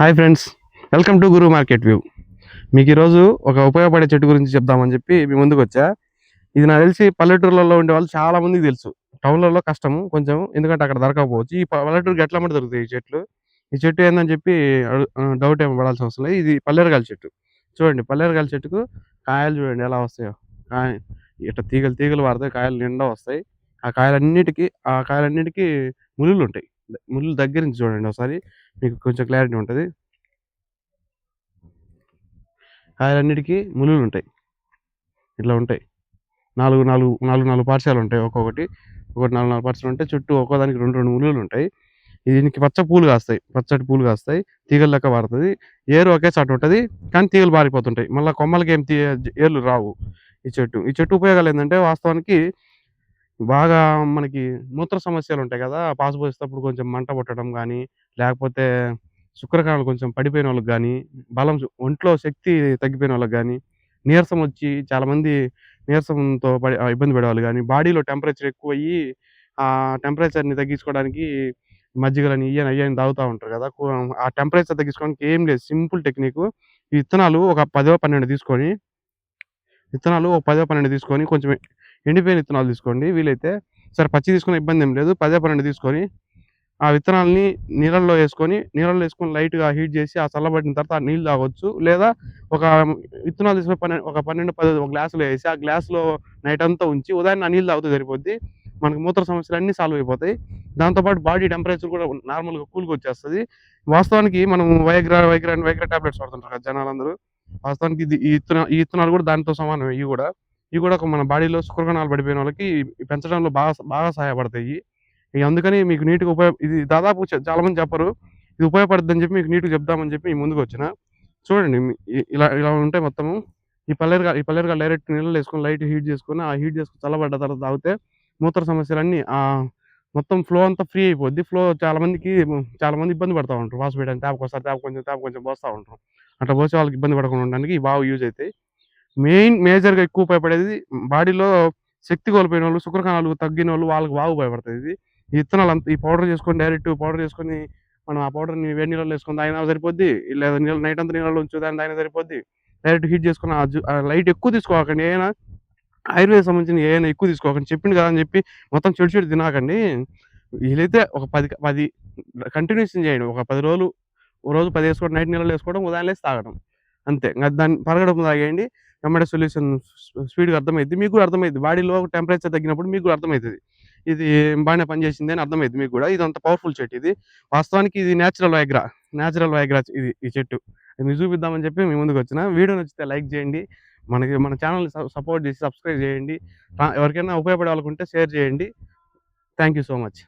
Hi friends welcome to Guru market view. మీకు ఈరోజు ఒక ఉపయోగపడే చెట్టు గురించి చెప్దామని చెప్పి మీ ముందుకు వచ్చా. ఇది నాకు తెలిసి పల్లెటూర్లలో ఉండే వాళ్ళు చాలా మందికి తెలుసు. టౌన్లలో కష్టము కొంచెం ఎందుకంటే అక్కడ దొరకకపోవచ్చు. ఈ పల్లెటూరుకి ఎట్లా మట్టి దొరుకుతాయి ఈ చెట్లు? ఈ చెట్టు ఏందని చెప్పి డౌట్ ఏమి పడాల్సిన అవసరం లేదు. ఇది పల్లెరగాల చెట్టు. చూడండి పల్లెరగాల చెట్టుకు కాయలు చూడండి ఎలా వస్తాయో. కాయ ఇట్లా తీగలు తీగలు పడతాయి కాయలు నిండా వస్తాయి. ఆ కాయలన్నిటికీ ఆ కాయలన్నిటికీ ములులు ఉంటాయి ముళ్ళు దగ్గర నుంచి చూడండి ఒకసారి. మీకు కొంచెం క్లారిటీ ఉంటుంది. కాయలన్నిటికీ ములులు ఉంటాయి. ఇట్లా ఉంటాయి. నాలుగు నాలుగు నాలుగు నాలుగు పార్శాలు ఉంటాయి ఒక్కొక్కటి. ఒకటి నాలుగు నాలుగు పార్శాలు ఉంటాయి. చుట్టూ ఒక్కోదానికి రెండు రెండు ములులు ఉంటాయి. దీనికి పచ్చ పూలు కాస్తాయి. పచ్చటి పూలు కాస్తాయి. తీగలు లెక్క పారుతుంది. ఏరు ఒకే చాటు ఉంటుంది. కానీ తీగలు పారిపోతుంటాయి. మళ్ళీ కొమ్మలకి ఏం తీ ఏర్లు రావు. ఈ చెట్టు. ఈ చెట్టు ఉపయోగాలు ఏంటంటే వాస్తవానికి బాగా మనకి మూత్ర సమస్యలు ఉంటాయి కదా! పాసు పోసేటప్పుడు కొంచెం మంట పుట్టడం కానీ లేకపోతే శుక్రకణాలు కొంచెం పడిపోయిన వాళ్ళకి కానీ బలం ఒంట్లో శక్తి తగ్గిపోయిన వాళ్ళకి కానీ నీరసం వచ్చి చాలా మంది నీరసంతో పడి ఇబ్బంది పడేవాళ్ళు కానీ బాడీలో టెంపరేచర్ ఎక్కువ అయ్యి ఆ టెంపరేచర్ని తగ్గించుకోవడానికి మజ్జిగలని ఇయ్యని అయ్యని తాగుతూ ఉంటారు కదా! ఆ టెంపరేచర్ తగ్గించుకోవడానికి ఏం లేదు. సింపుల్ టెక్నిక్ ఈ విత్తనాలు ఒక పదో పన్నెండు తీసుకొని విత్తనాలు ఒక పదో పన్నెండు తీసుకొని కొంచెం ఎండిపోయిన విత్తనాలు తీసుకోండి. వీలైతే సరే పచ్చి తీసుకునే ఇబ్బంది ఏం లేదు. పదే పన్నెండు తీసుకొని ఆ విత్తనాలని నీళ్ళల్లో వేసుకొని నీళ్ళల్లో వేసుకొని లైట్గా హీట్ చేసి ఆ చల్లబడిన తర్వాత ఆ నీళ్ళు తాగొచ్చు. లేదా ఒక విత్తనాలు తీసుకొని పన్నెండు ఒక పన్నెండు పది ఒక గ్లాసులో వేసి ఆ గ్లాసులో నైట్ అంతా ఉంచి ఉదయం ఆ నీళ్ళు తాగుతూ సరిపోద్ది. మనకు మూత్ర సమస్యలు అన్నీ సాల్వ్ అయిపోతాయి. దాంతోపాటు బాడీ టెంపరేచర్ కూడా నార్మల్గా కూల్గా వచ్చేస్తుంది. వాస్తవానికి మనం వైగ్రా వైగ్రా వైగ్రా టాబ్లెట్స్ వాడుతుంటారు కదా జనాలందరూ. వాస్తవానికి ఇది ఈ విత్తనాలు ఈ విత్తనాలు కూడా దానితో సమానం ఇవి కూడా. ఇవి కూడా ఒక మన బాడీలో శుక్రగణాలు పడిపోయిన వాళ్ళకి పెంచడంలో బాగా బాగా సహాయపడతాయి. ఇక అందుకని మీకు నీట్గా ఉపయోగ ఇది దాదాపు చాలామంది చాలా మంది చెప్పరు. ఇది ఉపయోగపడుతుందని చెప్పి మీకు నీట్గా చెప్దామని చెప్పి మీ ముందుకు వచ్చిన. చూడండి ఇలా ఇలా ఉంటాయి మొత్తము ఈ పల్లెరుగా ఈ పల్లెరుగా డైరెక్ట్ నీళ్ళు వేసుకొని లైట్ హీట్ చేసుకొని ఆ హీట్ చేసుకొని చల్లబడ్డ తర్వాత తాగితే మూత్ర సమస్యలన్నీ ఆ మొత్తం ఫ్లో అంతా ఫ్రీ అయిపోద్ది. ఫ్లో చాలా మందికి చాలా మంది ఇబ్బంది పడతా ఉంటారు. వాసు వేయడానికి తేపకొస్తారు ఒకసారి కొంచెం తేప కొంచెం పోస్తూ ఉంటారు. అట్లా పోసే వాళ్ళకి ఇబ్బంది పడకుండా ఉండడానికి బాగా యూజ్ అవుతాయి మెయిన్ మేజర్గా ఎక్కువ ఉపయోగపడేది బాడీలో శక్తి కోల్పోయిన వాళ్ళు శుక్రకణాలు తగ్గిన వాళ్ళు వాళ్ళకి బాగా ఉపయోగపడుతుంది ఇది ఈ విత్తనాలు అంత ఈ పౌడర్ చేసుకొని డైరెక్ట్ పౌడర్ చేసుకొని మనం ఆ పౌడర్ని వేడి నీళ్ళలో వేసుకుని తాగినా సరిపోద్ది. లేదా నీళ్ళు నైట్ అంతా నీళ్ళలో ఉంచు దాని తాగినా సరిపోద్ది. డైరెక్ట్ హీట్ చేసుకుని ఆ లైట్ ఎక్కువ తీసుకోకండి. ఏమైనా ఆయుర్వేద సంబంధించిన ఏమైనా ఎక్కువ తీసుకోకండి. చెప్పింది కదా అని చెప్పి మొత్తం చెడు చెడు తినాకండి. వీలైతే ఒక పది పది కంటిన్యూషన్ చేయండి. ఒక పది రోజులు ఓ రోజు పది వేసుకోవడం నైట్ నీళ్ళలో వేసుకోవడం ఉదయం లేసి తాగడం. అంతే. దాన్ని పరగడం తాగేయండి. వెంబడే సొల్యూషన్ స్పీడ్గా అర్థమైంది మీకు కూడా అర్థమైంది బాడీలో టెంపరేచర్ తగ్గినప్పుడు మీకు కూడా అర్థమవుతుంది ఇది బాగానే పనిచేసింది అని అర్థమైంది మీకు కూడా. ఇది అంత పవర్ఫుల్ చెట్టు ఇది. వాస్తవానికి ఇది నేచురల్ వైగ్రా నేచురల్ వైగ్రా ఇది ఈ చెట్టు. ఇది మీకు చూపిద్దామని చెప్పి మీ ముందుకు వచ్చిన. వీడియో నచ్చితే లైక్ చేయండి. మనకి మన ఛానల్ సపోర్ట్ చేసి సబ్స్క్రైబ్ చేయండి. ఎవరికైనా ఉపయోగపడే వాళ్ళకుంటే షేర్ చేయండి. Thank you so much